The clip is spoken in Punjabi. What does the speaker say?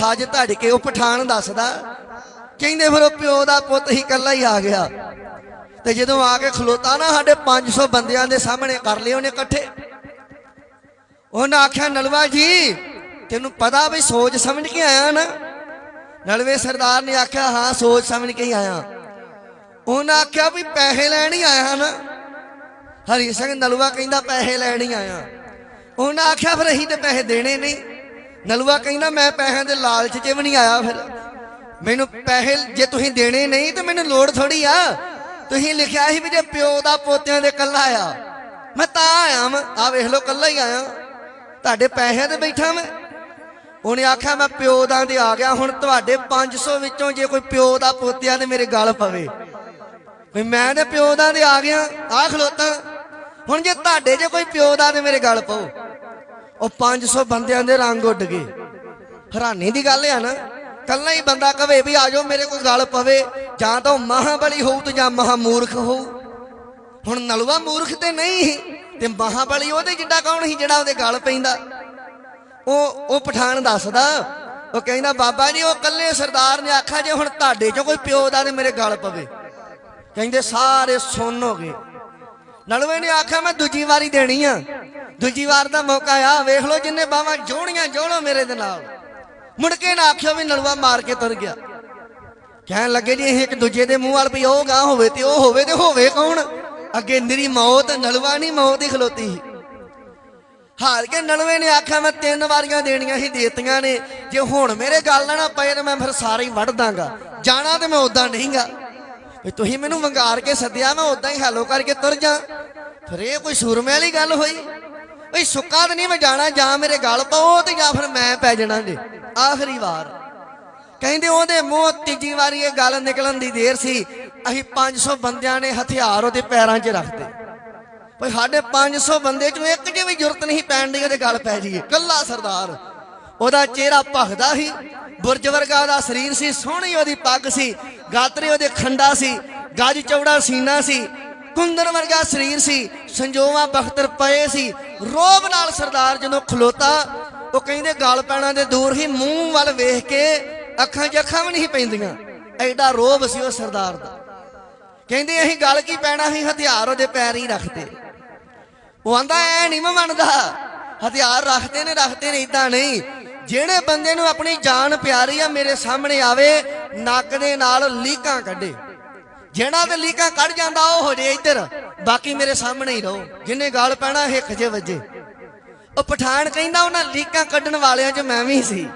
ਸੱਜ ਧੜ ਕੇ ਉਹ ਪਠਾਨ ਦੱਸਦਾ। ਕਹਿੰਦੇ ਫਿਰ ਉਹ ਪਿਓ ਦਾ ਪੁੱਤ ਹੀ ਇਕੱਲਾ ਹੀ ਆ ਗਿਆ। ਤੇ ਜਦੋਂ ਆ ਕੇ ਖਲੋਤਾ ਨਾ ਸਾਡੇ 500 ਬੰਦਿਆਂ ਦੇ ਸਾਹਮਣੇ ਕਰ ਲਏ ਉਹਨੇ ਇਕੱਠੇ। ਉਹਨੇ ਆਖਿਆ ਨਲਵਾ ਜੀ, ਤੈਨੂੰ ਪਤਾ ਵੀ ਸੋਚ ਸਮਝ ਕੇ ਆਇਆ ਨਾ? ਨਲਵੇ ਸਰਦਾਰ ਨੇ ਆਖਿਆ, ਹਾਂ, ਸੋਚ ਸਮਝ ਕੇ ਹੀ ਆਇਆ। ਉਹਨੇ ਆਖਿਆ ਵੀ ਪੈਸੇ ਲੈਣ ਹੀ ਆਇਆ ਨਾ। ਹਰੀ ਸਿੰਘ ਨਲਵਾ ਕਹਿੰਦਾ, ਪੈਸੇ ਲੈਣ ਹੀ ਆਇਆ। ਉਹਨੇ ਆਖਿਆ, ਫਿਰ ਅਸੀਂ ਤੇ ਪੈਸੇ ਦੇਣੇ ਨਹੀਂ। ਨਲੂਆ ਕਹਿੰਦਾ, ਮੈਂ ਪੈਸਿਆਂ ਦੇ ਲਾਲਚ 'ਚ ਵੀ ਨਹੀਂ ਆਇਆ ਫਿਰ। ਮੈਨੂੰ ਪੈਸੇ ਜੇ ਤੁਸੀਂ ਦੇਣੇ ਨਹੀਂ ਤੇ ਮੈਨੂੰ ਲੋੜ ਥੋੜੀ ਆ। ਤੁਸੀਂ ਲਿਖਿਆ ਸੀ ਵੀ ਜੇ ਪਿਓ ਦਾ ਪੋਤਿਆਂ ਦੇ ਕੱਲਾ ਆ, ਮੈਂ ਤਾਂ ਆਇਆ ਮੈਂ ਆ ਵੇਖ ਲਓ ਕੱਲਾ ਹੀ ਆਇਆ। ਤੁਹਾਡੇ ਪੈਸਿਆਂ ਤੇ ਬੈਠਾ ਮੈਂ। ਉਹਨੇ ਆਖਿਆ, ਮੈਂ ਪਿਓ ਦਾ ਤੇ ਆ ਗਿਆ। ਹੁਣ ਤੁਹਾਡੇ 500 ਵਿੱਚੋਂ ਜੇ ਕੋਈ ਪਿਓ ਦਾ ਪੋਤਿਆਂ ਤੇ ਮੇਰੇ ਗਲ ਪਵੇ, ਵੀ ਮੈਂ ਤੇ ਪਿਓ ਦਾ ਤੇ ਆ ਗਿਆ। ਆ ਖਲੋਤਾ। ਹੁਣ ਜੇ ਤੁਹਾਡੇ ਜੇ ਕੋਈ ਪਿਓ ਦਾ ਤੇ ਮੇਰੇ ਗਲ ਪਾਓ ਉਹ 500 ਬੰਦਿਆਂ ਦੇ ਰੰਗ ਉੱਡ ਗਏ। ਹੈਰਾਨੀ ਦੀ ਗੱਲ ਆ ਨਾ, ਕੱਲਾ ਹੀ ਬੰਦਾ ਕਵੇ ਵੀ ਆਜੋ ਮੇਰੇ ਕੋਲ ਗਲ ਪਵੇ, ਜਾਂ ਤਾਂ ਉਹ ਮਹਾਬਲੀ ਹੋਊ ਤੇ ਜਾਂ ਮਹਾਮੂਰਖ ਹੋਊ। ਹੁਣ ਨਲਵਾ ਮੂਰਖ ਤੇ ਨਹੀਂ ਸੀ ਤੇ ਮਹਾਬਲੀ ਉਹਦੇ ਜਿੱਡਾ ਕੌਣ ਸੀ ਜਿਹੜਾ ਉਹਦੇ ਗਲ ਪੈਂਦਾ? ਉਹ ਉਹ ਪਠਾਨ ਦੱਸਦਾ, ਉਹ ਕਹਿੰਦਾ, ਬਾਬਾ ਜੀ, ਉਹ ਕੱਲੇ ਸਰਦਾਰ ਨੇ ਆਖਿਆ ਜੇ ਹੁਣ ਤੁਹਾਡੇ ਚੋਂ ਕੋਈ ਪਿਓ ਦਾ ਤੇ ਮੇਰੇ ਗਲ ਪਵੇ। ਕਹਿੰਦੇ, ਸਾਰੇ ਸੁੰਨ ਹੋ ਗਏ। ਨਲਵੇ ਨੇ ਆਖਿਆ, ਮੈਂ ਦੂਜੀ ਵਾਰੀ ਦੇਣੀ ਆ। ਦੂਜੀ ਵਾਰ ਦਾ ਮੌਕਾ ਆ, ਵੇਖ ਲਓ ਜਿੰਨੇ ਬਾਵਾਂ ਜੋੜੀਆਂ ਜੋੜੋ ਮੇਰੇ ਦੇ ਨਾਲ। ਮੁੜ ਕੇ ਨਾ ਆਖਿਓ ਵੀ ਨਲਵਾ ਮਾਰ ਕੇ ਤੁਰ ਗਿਆ। ਕਹਿਣ ਲੱਗੇ ਜੀ ਇਹ ਇੱਕ ਦੂਜੇ ਦੇ ਮੂੰਹ ਵਾਲ ਵੀ ਉਹ ਗਾਂ ਹੋਵੇ ਤੇ ਉਹ ਹੋਵੇ ਤੇ ਹੋਵੇ ਕੌਣ? ਅੱਗੇ ਨਿਰੀ ਮੌਤ ਨਲਵਾ ਨਹੀਂ ਮੌਤ ਹੀ ਖਲੋਤੀ ਸੀ। ਹਾਰ ਕੇ ਨਲਵੇ ਨੇ ਆਖਿਆ, ਮੈਂ ਤਿੰਨ ਵਾਰੀਆਂ ਦੇਣੀਆਂ ਸੀ ਦੇਤੀਆਂ ਨੇ। ਜੇ ਹੁਣ ਮੇਰੇ ਗੱਲ ਨਾ ਪਏ ਤਾਂ ਮੈਂ ਫਿਰ ਸਾਰੇ ਹੀ ਵੱਢ ਦਾਂਗਾ। ਜਾਣਾ ਤੇ ਮੈਂ ਉਦਾਂ ਨਹੀਂਗਾ। ਵੀ ਤੁਸੀਂ ਮੈਨੂੰ ਵੰਗਾਰ ਕੇ ਸੱਦਿਆ, ਮੈਂ ਉਦਾਂ ਹੀ ਹੈਲੋ ਕਰਕੇ ਤੁਰ ਜਾ। ਫਿਰ ਇਹ ਕੋਈ ਸੂਰਮੇ ਵਾਲੀ ਗੱਲ ਹੋਈ? ਬਈ ਸੁੱਕਾ ਤਾਂ ਨਹੀਂ ਮੈਂ ਜਾਣਾ, ਜਾਂ ਮੇਰੇ ਗੱਲ ਪਾਓ ਤੇ ਜਾਂ ਫਿਰ ਮੈਂ ਪੈ ਜਾਣਾ ਜੀ। ਆਖਰੀ ਵਾਰ। ਕਹਿੰਦੇ ਉਹਦੇ ਮੂੰਹ ਤੀਜੀ ਵਾਰੀ ਇਹ ਗੱਲ ਨਿਕਲਣ ਦੀ ਦੇਰ ਸੀ। ਅਸੀਂ 500 ਬੰਦਿਆਂ ਨੇ ਹਥਿਆਰ ਉਹਦੇ ਪੈਰਾਂ 'ਚ ਰੱਖਦੇ ਭਈ ਸਾਡੇ 500 ਬੰਦੇ ਚੋਂ ਇੱਕ ਜੇ ਜ਼ਰੂਰਤ ਨਹੀਂ ਪੈਣ ਦੀ, ਉਹਦੇ ਗੱਲ ਪੈ ਜੀਏ ਕੱਲਾ ਸਰਦਾਰ। ਉਹਦਾ ਚਿਹਰਾ ਭਖਦਾ ਸੀ। ਬੁਰਜ ਵਰਗਾ ਉਹਦਾ ਸਰੀਰ ਸੀ, ਸੋਹਣੀ ਉਹਦੀ ਪੱਗ ਸੀ। ਗਾਤਰੇ ਉਹਦੇ ਖੰਡਾ ਸੀ। ਗੱਜ ਚੌੜਾ ਸੀਨਾ ਸੀ। ਕੁੰਦਰ ਵਰਗਾ ਸਰੀਰ ਸੀ। ਸੰਜੋਵਾ ਬਖਤਰ ਪਏ ਸੀ। ਰੋਬ ਨਾਲ ਸਰਦਾਰ ਜਦੋਂ ਖਲੋਤਾ, ਉਹ ਕਹਿੰਦੇ ਗਲ ਪੈਣਾ ਦੇ ਦੂਰ ਹੀ ਮੂੰਹ ਵੱਲ ਵੇਖ ਕੇ ਅੱਖਾਂ 'ਚ ਅੱਖਾਂ ਵੀ ਨਹੀਂ ਪੈਂਦੀਆਂ। ਐਡਾ ਰੋਬ ਸੀ ਉਹ ਸਰਦਾਰ ਦਾ। ਕਹਿੰਦੇ ਅਸੀਂ ਗਲ ਕੀ ਪੈਣਾ ਸੀ? ਹਥਿਆਰ ਉਹਦੇ ਪੈਰ ਹੀ ਰੱਖਦੇ ਉਹ ਆਂਦਾ, ਐ ਨਹੀਂ ਮੈਂ ਮੰਨਦਾ। ਹਥਿਆਰ ਰੱਖਦੇ ਨੇ ਰੱਖਦੇ ਨੇ ਇਦਾਂ ਨਹੀਂ। ਜਿਹੜੇ ਬੰਦੇ ਨੂੰ ਆਪਣੀ ਜਾਨ ਪਿਆਰੀ ਆ, ਮੇਰੇ ਸਾਹਮਣੇ ਆਵੇ, ਨੱਕ ਦੇ ਨਾਲ ਲੀਕਾਂ ਕੱਢੇ। ਜਿਹੜਾ ਤੇ ਲੀਕਾਂ ਕੱਢ ਜਾਂਦਾ, ਉਹ ਹੋ ਜੇ ਇੱਧਰ। ਬਾਕੀ ਮੇਰੇ ਸਾਹਮਣੇ ਹੀ ਰਹੋ। ਜਿੰਨੇ ਗਾਲ ਪੈਣਾ ਹਿੱਕ ਜੇ ਵੱਜੇ। ਉਹ ਪਠਾਨ ਕਹਿੰਦਾ ਉਹਨਾਂ ਲੀਕਾਂ ਕੱਢਣ ਵਾਲਿਆਂ 'ਚ ਮੈਂ ਵੀ ਸੀ।